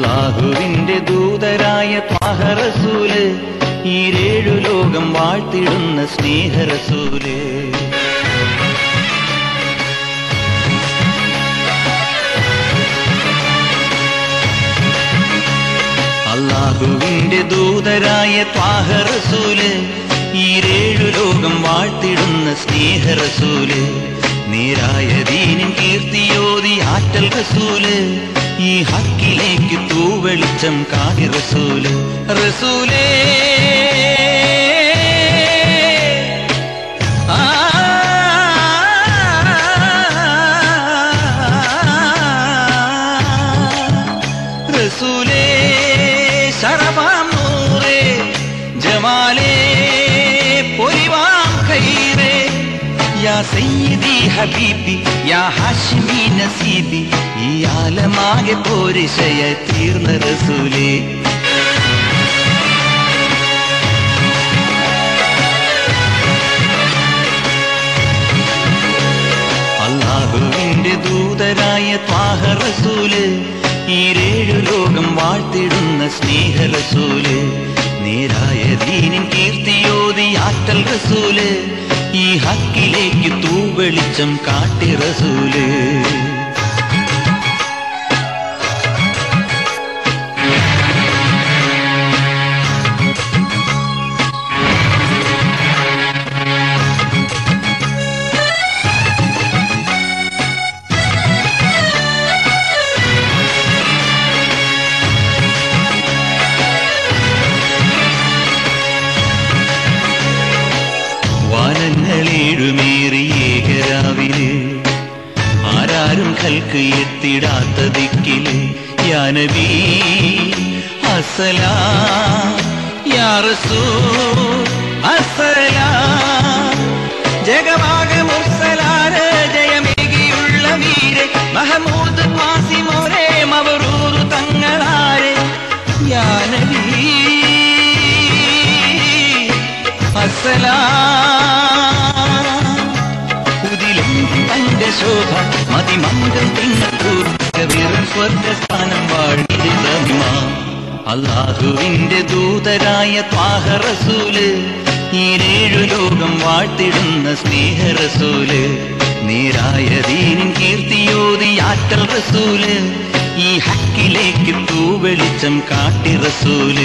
അള്ളാഹുവിന്റെ ദൂതരായ പാഹറസൂൽ ഈ രേഴു ലോകം വാഴ്ത്തിടുന്ന സ്നേഹറസൂൽ. അള്ളാഹുവിന്റെ ദൂതരായ പാഹറസൂൽ ഈ രേഴു ലോകം വാഴ്ത്തിടുന്ന സ്നേഹറസൂൽ. നേരായ ദീനിൻ കീർത്തിയോതി ആറ്റൽ റസൂൽ. ഈ ഹക്കിലേക്ക് തൂവെളിച്ചം കാതി റസൂൽ. റസൂലേ. റസൂലേ. സയ്യിദി ഹബീബി യാ ഹാഷിമി നസീബി ഈ ആലമാകെ പോരിശയ തീർന്ന റസൂലേ. അള്ളാഹുവിന്റെ ദൂതരായ ത്വാഹ റസൂൽ ഈരേഴു ലോകം വാഴ്ത്തിടുന്ന സ്നേഹ റസൂൽ നേരായ ദീനിൻ കീർത്തിയോതി ആറ്റൽ റസൂൽ ഈ ഹക്കിലേക്ക് തൂവെളിച്ചം കാട്ടി റസൂൽ. വാനങ്ങളേഴുമേറി ഏകരാവിൽ. ആരാരും കൽക്ക് എത്തിടാത്ത ദിക്കിൽ. യാനബി അസലാ യാ റസൂൽ ജഗമാക മുർസലാര് ജയമേകിയുള്ള വീരെ മഹമൂദ് മാസിമോരെ മവറൂർ തങ്ങളാരെ. യാനബി ഉദിലും ശോഭ മതിമന്ദം തിങ്ങൂർക്കവിറും സ്വർഗസ്ഥാനം വാഴിരുതമ അള്ളാഹുവിന്റെ ദൂതരായ ത്വാഹ റസൂൽ ഏഴു ലോകം വാഴ്ത്തിടുന്ന സ്നേഹ റസൂൽ നേരായ ദീനിൻ കീർത്തിയോതി ആറ്റൽ റസൂൽ ഈ ഹക്കിലേക്ക് തൂവെളിച്ചം കാട്ടി റസൂൽ.